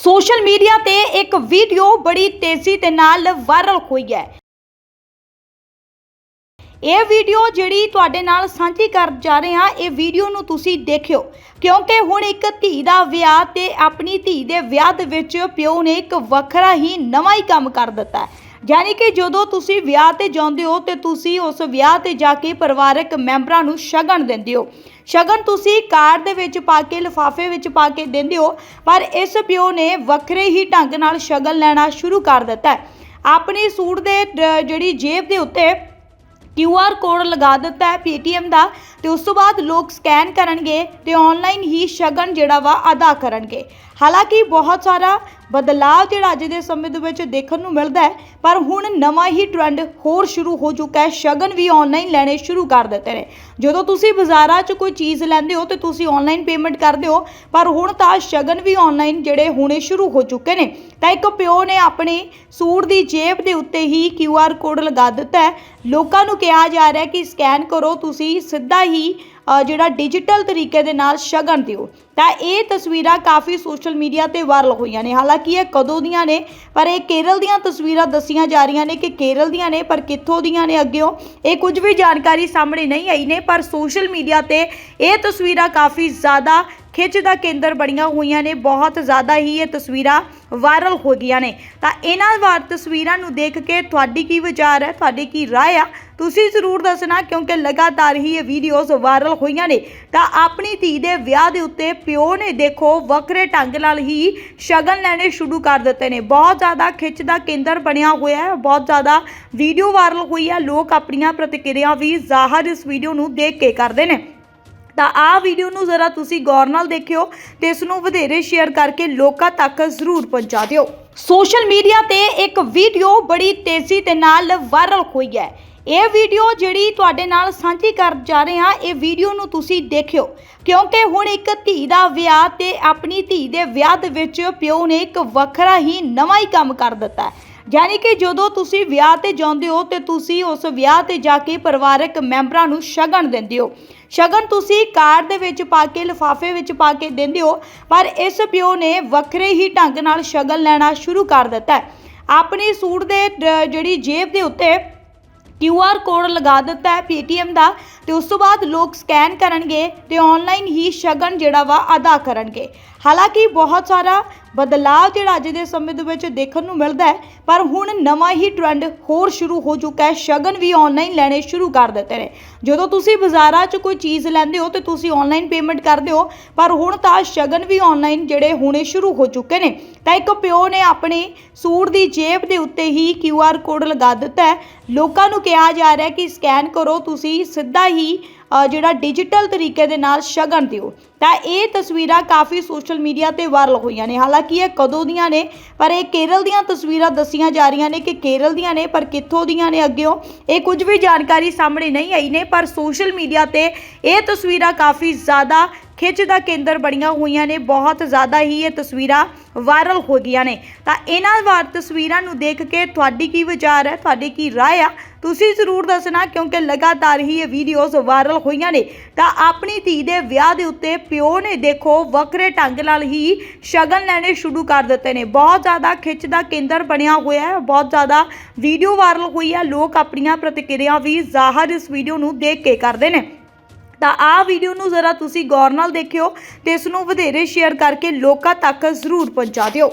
Social media ਤੇ ਇੱਕ video ਬੜੀ ਤੇਜ਼ੀ ਦੇ ਨਾਲ ਵਾਇਰਲ ਹੋਈ ਹੈ। ਇਹ ਵੀਡੀਓ ਜਿਹੜੀ ਤੁਹਾਡੇ ਨਾਲ ਸਾਂਝੀ ਕਰ ਜਾ ਰਹੇ ਹਾਂ, ਇਹ ਵੀਡੀਓ ਨੂੰ ਤੁਸੀਂ ਦੇਖਿਓ, ਕਿਉਂਕਿ ਹੁਣ ਇੱਕ ਧੀ ਦਾ ਵਿਆਹ ਤੇ ਆਪਣੀ ਧੀ ਦੇ ਵਿਆਹ ਦੇ ਵਿੱਚ ਪਿਓ ਨੇ ਇੱਕ ਵੱਖਰਾ ਹੀ ਨਵਾਂ ਹੀ ਕੰਮ ਕਰ ਦਿੱਤਾ ਹੈ। ਯਾਨੀ ਕਿ ਜਦੋਂ ਤੁਸੀਂ ਵਿਆਹ ਤੇ ਜਾਂਦੇ ਹੋ ਤੇ ਤੁਸੀਂ ਉਸ ਵਿਆਹ ਤੇ ਜਾ ਕੇ ਪਰਿਵਾਰਕ ਮੈਂਬਰਾਂ ਨੂੰ ਸ਼ਗਨ ਦਿੰਦੇ ਹੋ। ਸ਼ਗਨ ਤੁਸੀਂ ਕਾਰਡ ਦੇ ਵਿੱਚ ਪਾ ਕੇ, ਲਿਫਾਫੇ ਵਿੱਚ ਪਾ ਕੇ ਦਿੰਦੇ ਹੋ, ਪਰ ਇਸ ਪਿਓ ਨੇ ਵੱਖਰੇ ਹੀ ਢੰਗ ਨਾਲ ਸ਼ਗਨ ਲੈਣਾ ਸ਼ੁਰੂ ਕਰ ਦਿੱਤਾ ਆਪਣੀ ਸੂਟ ਦੇ ਜਿਹੜੀ ਜੇਬ ਦੇ ਉੱਤੇ ਕਿਊ ਆਰ ਕੋਡ ਲਗਾ ਦਿੱਤਾ ਹੈ Paytm ਦਾ ਤੇ ਉਸ ਤੋਂ ਬਾਅਦ ਲੋਕ ਸਕੈਨ ਕਰਨਗੇ ਤੇ ਆਨਲਾਈਨ ਹੀ ਸ਼ਗਨ ਜਿਹੜਾ ਵਾ ਅਦਾ ਕਰਨਗੇ। ਹਾਲਾਂਕਿ ਬਹੁਤ ਸਾਰਾ ਬਦਲਾਅ ਜਿਹੜਾ ਅੱਜ ਦੇ ਸਮੇਂ ਦੇ ਵਿੱਚ ਦੇਖਣ ਨੂੰ ਮਿਲਦਾ ਹੈ, ਪਰ ਹੁਣ ਨਵਾਂ ਹੀ ਟ੍ਰੈਂਡ ਹੋਰ ਸ਼ੁਰੂ ਹੋ ਚੁੱਕਾ ਹੈ, ਸ਼ਗਨ ਵੀ ਆਨਲਾਈਨ ਲੈਣੇ ਸ਼ੁਰੂ ਕਰ ਦਿੱਤੇ ਨੇ। ਜਦੋਂ ਤੁਸੀਂ ਬਾਜ਼ਾਰਾਂ 'ਚ ਕੋਈ ਚੀਜ਼ ਲੈਂਦੇ ਹੋ ਤੇ ਤੁਸੀਂ ਆਨਲਾਈਨ ਪੇਮੈਂਟ ਕਰਦੇ ਹੋ, ਪਰ ਹੁਣ ਤਾਂ ਸ਼ਗਨ ਵੀ ਆਨਲਾਈਨ ਜਿਹੜੇ ਹੋਣੇ ਸ਼ੁਰੂ ਹੋ ਚੁੱਕੇ ਨੇ। ਤਾਂ ਇੱਕ ਪਿਓ ਨੇ ਆਪਣੇ ਸੂਟ ਦੀ ਜੇਬ ਦੇ ਉੱਤੇ ਹੀ ਕਿਊ ਆਰ ਕੋਡ ਲਗਾ ਦਿੱਤਾ ਹੈ। ਲੋਕਾਂ ਨੂੰ ਕਿਹਾ ਜਾ ਰਿਹਾ ਹੈ ਕਿ ਸਕੈਨ ਕਰੋ, ਤੁਸੀਂ ਸਿੱਧਾ ਹੀ ਜਿਹੜਾ ਡਿਜੀਟਲ ਤਰੀਕੇ ਦੇ ਨਾਲ ਸ਼ਗਨ ਦਿਓ। ਤਾਂ ਇਹ ਤਸਵੀਰਾਂ ਕਾਫੀ ਸੋਸ਼ਲ ਮੀਡੀਆ ਤੇ ਵਾਇਰਲ ਹੋਈਆਂ ਨੇ। ਹਾਲਾਂਕਿ ਇਹ ਕਦੋਂ ਦੀਆਂ ਨੇ, ਪਰ ਇਹ ਕੇਰਲ ਦੀਆਂ ਤਸਵੀਰਾਂ ਦੱਸੀਆਂ ਜਾ ਰਹੀਆਂ ਨੇ ਕਿ ਕੇਰਲ ਦੀਆਂ ਨੇ, ਪਰ ਕਿੱਥੋਂ ਦੀਆਂ ਨੇ ਅੱਗਿਓਂ? ਇਹ ਕੁਝ ਵੀ ਜਾਣਕਾਰੀ ਸਾਹਮਣੇ ਨਹੀਂ ਆਈ ਨੇ, ਪਰ ਸੋਸ਼ਲ ਮੀਡੀਆ ਤੇ ਇਹ ਤਸਵੀਰਾਂ ਕਾਫੀ ਜ਼ਿਆਦਾ ਖਿੱਚ ਦਾ ਕੇਂਦਰ ਬਣੀਆਂ ਹੋਈਆਂ ਨੇ, ਬਹੁਤ ਜ਼ਿਆਦਾ ਹੀ ਇਹ ਤਸਵੀਰਾਂ ਵਾਇਰਲ ਹੋ ਗਈਆਂ ਨੇ। ਤਾਂ ਇਹਨਾਂ ਵਾਰ ਤਸਵੀਰਾਂ ਨੂੰ ਦੇਖ ਕੇ ਤੁਹਾਡੀ ਕੀ ਵਿਚਾਰ ਹੈ, ਤੁਹਾਡੀ ਕੀ ਰਾਏ ਆ? ਤੁਸੀਂ ਜ਼ਰੂਰ ਦੱਸਣਾ, ਕਿਉਂਕਿ ਲਗਾਤਾਰ ਹੀ ਇਹ ਵੀਡੀਓਜ਼ ਵਾਇਰਲ ਹੋਈਆਂ ਨੇ। ਤਾਂ ਆਪਣੀ ਧੀ ਦੇ ਵਿਆਹ ਦੇ ਉੱਤੇ ਪਿਓ ਨੇ ਦੇਖੋ ਵੱਖਰੇ ਢੰਗ ਨਾਲ ਹੀ ਸ਼ਗਨ ਲੈਣੇ ਸ਼ੁਰੂ ਕਰ ਦਿੱਤੇ ਨੇ। ਬਹੁਤ ਜ਼ਿਆਦਾ ਖਿੱਚ ਦਾ ਕੇਂਦਰ ਬਣਿਆ ਹੋਇਆ ਹੈ, ਬਹੁਤ ਜ਼ਿਆਦਾ ਵੀਡੀਓ ਵਾਇਰਲ ਹੋਈ ਹੈ। ਲੋਕ ਆਪਣੀਆਂ ਪ੍ਰਤੀਕਿਰਿਆ ਵੀ ਜ਼ਾਹਰ ਇਸ ਵੀਡੀਓ ਨੂੰ ਦੇਖ ਕੇ ਕਰਦੇ ਨੇ। ਤਾਂ ਆਹ ਵੀਡੀਓ ਨੂੰ ਜ਼ਰਾ ਤੁਸੀਂ ਗੌਰ ਨਾਲ ਦੇਖਿਓ ਤੇ ਇਸ ਨੂੰ ਵਧੇਰੇ ਸ਼ੇਅਰ ਕਰਕੇ ਲੋਕਾਂ ਤੱਕ ਜ਼ਰੂਰ ਪਹੁੰਚਾ ਦਿਓ। ਸੋਸ਼ਲ ਮੀਡੀਆ ਤੇ ਇੱਕ ਵੀਡੀਓ ਬੜੀ ਤੇਜ਼ੀ ਦੇ ਨਾਲ ਵਾਇਰਲ ਹੋਈ ਹੈ। ਇਹ ਵੀਡੀਓ ਜਿਹੜੀ ਤੁਹਾਡੇ ਨਾਲ ਸਾਂਝੀ ਕਰ ਜਾ ਰਹੇ ਹਾਂ, ਇਹ ਵੀਡੀਓ ਨੂੰ ਤੁਸੀਂ ਦੇਖਿਓ। ਕਿਉਂਕਿ ਹੁਣ ਇੱਕ ਧੀ ਦਾ ਵਿਆਹ ਤੇ ਆਪਣੀ ਧੀ ਦੇ ਵਿਆਹ ਦੇ ਵਿੱਚ ਪਿਓ ਨੇ ਇੱਕ ਵੱਖਰਾ ਹੀ ਨਵਾਂ ਹੀ ਕੰਮ ਕਰ ਦਿੱਤਾ ਹੈ। ਯਾਨੀ ਕਿ ਜਦੋਂ ਤੁਸੀਂ ਵਿਆਹ ਤੇ ਜਾਂਦੇ ਹੋ ਤੇ ਤੁਸੀਂ ਉਸ ਵਿਆਹ ਤੇ ਜਾ ਕੇ ਪਰਿਵਾਰਕ ਮੈਂਬਰਾਂ ਨੂੰ ਸ਼ਗਨ ਦਿੰਦੇ ਹੋ। ਸ਼ਗਨ ਤੁਸੀਂ ਕਾਰਡ ਦੇ ਵਿੱਚ ਪਾ ਕੇ, ਲਿਫਾਫੇ ਵਿੱਚ ਪਾ ਕੇ ਦਿੰਦੇ ਹੋ, ਪਰ ਇਸ ਪਿਓ ਨੇ ਵੱਖਰੇ ਹੀ ਢੰਗ ਨਾਲ ਸ਼ਗਨ ਲੈਣਾ ਸ਼ੁਰੂ ਕਰ ਦਿੱਤਾ ਹੈ। ਆਪਣੀ ਸੂਟ ਦੇ ਜਿਹੜੀ ਜੇਬ ਦੇ ਉੱਤੇ ਕਿਊ ਆਰ ਕੋਡ ਲਗਾ ਦਿੱਤਾ ਹੈ Paytm ਦਾ ਤੇ ਉਸ ਤੋਂ ਬਾਅਦ ਲੋਕ ਸਕੈਨ ਕਰਨਗੇ ਤੇ ਆਨਲਾਈਨ ਹੀ ਸ਼ਗਨ ਜਿਹੜਾ ਵਾ ਅਦਾ ਕਰਨਗੇ। ਹਾਲਾਂਕਿ ਬਹੁਤ ਸਾਰਾ ਬਦਲਾਅ ਜਿਹੜਾ ਅੱਜ ਦੇ ਸਮੇਂ ਦੇ ਵਿੱਚ ਦੇਖਣ ਨੂੰ ਮਿਲਦਾ ਹੈ, ਪਰ ਹੁਣ ਨਵਾਂ ਹੀ ਟ੍ਰੈਂਡ ਹੋਰ ਸ਼ੁਰੂ ਹੋ ਚੁੱਕਾ ਹੈ। ਸ਼ਗਨ ਵੀ ਆਨਲਾਈਨ ਲੈਣੇ ਸ਼ੁਰੂ ਕਰ ਦਿੱਤੇ ਨੇ। ਜਦੋਂ ਤੁਸੀਂ ਬਾਜ਼ਾਰਾਂ 'ਚ ਕੋਈ ਚੀਜ਼ ਲੈਂਦੇ ਹੋ ਤੇ ਤੁਸੀਂ ਆਨਲਾਈਨ ਪੇਮੈਂਟ ਕਰਦੇ ਹੋ, ਪਰ ਹੁਣ ਤਾਂ ਸ਼ਗਨ ਵੀ ਆਨਲਾਈਨ ਜਿਹੜੇ ਹੋਣੇ ਸ਼ੁਰੂ ਹੋ ਚੁੱਕੇ ਨੇ। ਤਾਂ ਇੱਕ ਪਿਓ ਨੇ ਆਪਣੇ ਸੂਟ ਦੀ ਜੇਬ ਦੇ ਉੱਤੇ ਹੀ ਕਿਊ ਆਰ ਕੋਡ ਲਗਾ ਦਿੱਤਾ ਹੈ। ਲੋਕਾਂ ਨੂੰ ਕਿਹਾ ਜਾ ਰਿਹਾ ਕਿ ਸਕੈਨ ਕਰੋ, ਤੁਸੀਂ ਸਿੱਧਾ ਹੀ ਜਿਹੜਾ ਡਿਜੀਟਲ ਤਰੀਕੇ ਦੇ ਨਾਲ ਸ਼ਗਨ ਦਿਓ। ਤਾਂ ਇਹ ਤਸਵੀਰਾਂ ਕਾਫੀ ਸੋਸ਼ਲ ਮੀਡੀਆ ਤੇ ਵਾਇਰਲ ਹੋਈਆਂ ਨੇ। ਹਾਲਾਂਕਿ ਇਹ ਕਦੋਂ ਦੀਆਂ ਨੇ, ਪਰ ਇਹ ਕੇਰਲ ਦੀਆਂ ਤਸਵੀਰਾਂ ਦੱਸੀਆਂ ਜਾ ਰਹੀਆਂ ਨੇ ਕਿ ਕੇਰਲ ਦੀਆਂ ਨੇ, ਪਰ ਕਿੱਥੋਂ ਦੀਆਂ ਨੇ ਅੱਗਿਓਂ, ਇਹ ਕੁਝ ਵੀ ਜਾਣਕਾਰੀ ਸਾਹਮਣੇ ਨਹੀਂ ਆਈ ਨੇ, ਪਰ ਸੋਸ਼ਲ ਮੀਡੀਆ ਤੇ ਇਹ ਤਸਵੀਰਾਂ ਕਾਫੀ ਜ਼ਿਆਦਾ ਖਿੱਚ ਦਾ ਕੇਂਦਰ ਬਣੀਆਂ ਹੋਈਆਂ ਨੇ, ਬਹੁਤ ਜ਼ਿਆਦਾ ਹੀ ਇਹ ਤਸਵੀਰਾਂ ਵਾਇਰਲ ਹੋ ਗਈਆਂ ਨੇ। ਤਾਂ ਇਹਨਾਂ ਵਾਰ ਤਸਵੀਰਾਂ ਨੂੰ ਦੇਖ ਕੇ ਤੁਹਾਡੀ ਕੀ ਵਿਚਾਰ ਹੈ, ਤੁਹਾਡੀ ਕੀ ਰਾਏ ਆ? ਤੁਸੀਂ ਜ਼ਰੂਰ ਦੱਸਣਾ, ਕਿਉਂਕਿ ਲਗਾਤਾਰ ਹੀ ਇਹ ਵੀਡੀਓਜ਼ ਵਾਇਰਲ ਹੋਈਆਂ ਨੇ। ਤਾਂ ਆਪਣੀ ਧੀ ਦੇ ਵਿਆਹ ਦੇ ਉੱਤੇ ਪਿਓ ਨੇ ਦੇਖੋ ਵੱਖਰੇ ਢੰਗ ਨਾਲ ਹੀ ਸ਼ਗਨ ਲੈਣੇ ਸ਼ੁਰੂ ਕਰ ਦਿੱਤੇ ਨੇ। ਬਹੁਤ ਜ਼ਿਆਦਾ ਖਿੱਚ ਦਾ ਕੇਂਦਰ ਬਣਿਆ ਹੋਇਆ ਹੈ, ਬਹੁਤ ਜ਼ਿਆਦਾ ਵੀਡੀਓ ਵਾਇਰਲ ਹੋਈ ਹੈ। ਲੋਕ ਆਪਣੀਆਂ ਪ੍ਰਤੀਕਿਰਿਆ ਵੀ ਜ਼ਾਹਰ ਇਸ ਵੀਡੀਓ ਨੂੰ ਦੇਖ ਕੇ ਕਰਦੇ ਨੇ। ਤਾਂ ਆਹ ਵੀਡੀਓ ਨੂੰ ਜ਼ਰਾ ਤੁਸੀਂ ਗੌਰ ਨਾਲ ਦੇਖਿਓ ਤੇ ਇਸ ਨੂੰ ਵਧੇਰੇ ਸ਼ੇਅਰ ਕਰਕੇ ਲੋਕਾਂ ਤੱਕ ਜ਼ਰੂਰ ਪਹੁੰਚਾ ਦਿਓ।